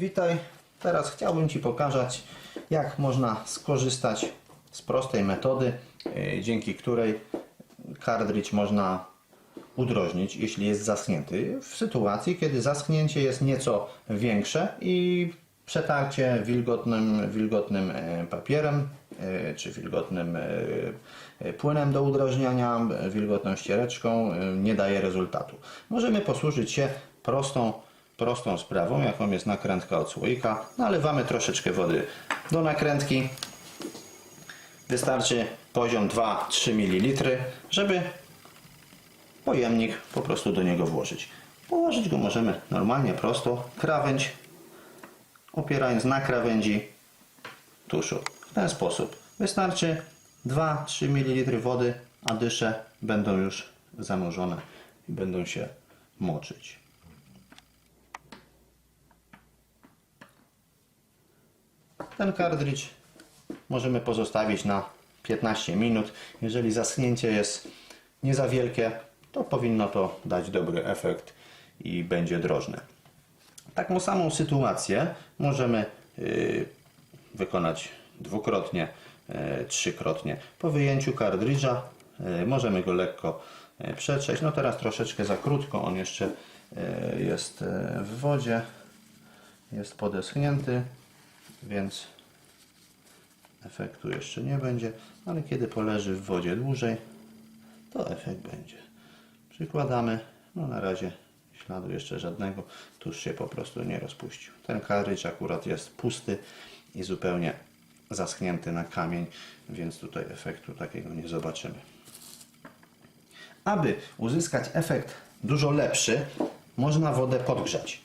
Witaj. Teraz chciałbym Ci pokazać, jak można skorzystać z prostej metody, yy, dzięki której kartridż można udrożnić, jeśli jest zaschnięty. W sytuacji, kiedy zaschnięcie jest nieco większe i przetarcie wilgotnym, wilgotnym e, papierem e, czy wilgotnym płynem do udrażniania, e, wilgotną ściereczką nie daje rezultatu. Możemy posłużyć się prostą, prostą sprawą, jaką jest nakrętka od słoika. Nalewamy troszeczkę wody do nakrętki. Wystarczy poziom 2-3 ml, żeby pojemnik po prostu do niego włożyć. Położyć go możemy normalnie, prosto, krawędź, opierając na krawędzi tuszu. W ten sposób. Wystarczy 2-3 ml wody, a dysze będą już zanurzone i będą się moczyć. Ten kartridż możemy pozostawić na 15 minut. Jeżeli zaschnięcie jest nie za wielkie, to powinno to dać dobry efekt i będzie drożne. Taką samą sytuację możemy yy, wykonać dwukrotnie, yy, trzykrotnie. Po wyjęciu kartridża yy, możemy go lekko przetrzeć. No teraz troszeczkę za krótko, on jeszcze jest w wodzie, jest podeschnięty, więc efektu jeszcze nie będzie, ale kiedy poleży w wodzie dłużej, to efekt będzie. Przykładamy, no na razie śladu jeszcze żadnego, tuż się po prostu nie rozpuścił. Ten karycz akurat jest pusty i zupełnie zaschnięty na kamień, więc tutaj efektu takiego nie zobaczymy. Aby uzyskać efekt dużo lepszy, można wodę podgrzać.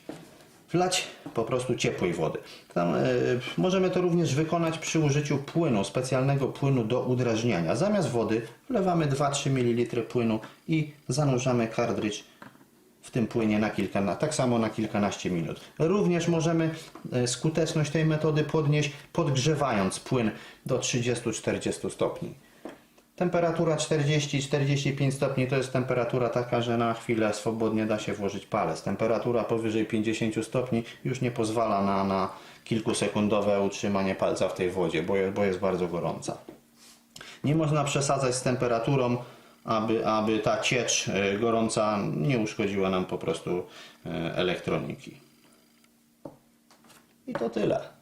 Wlać po prostu ciepłej wody. Tam, e, możemy to również wykonać przy użyciu płynu, specjalnego płynu do udrażniania. Zamiast wody wlewamy 2-3 ml płynu i zanurzamy kartridż w tym płynie na kilka, tak samo na kilkanaście minut. Również możemy e, skuteczność tej metody podnieść podgrzewając płyn do 30-40 stopni. Temperatura 40-45 stopni to jest temperatura taka, że na chwilę swobodnie da się włożyć palec. Temperatura powyżej 50 stopni już nie pozwala na, na kilkusekundowe utrzymanie palca w tej wodzie, bo bo jest bardzo gorąca. Nie można przesadzać z temperaturą, aby, aby ta ciecz e, gorąca nie uszkodziła nam po prostu e, elektroniki. I to tyle.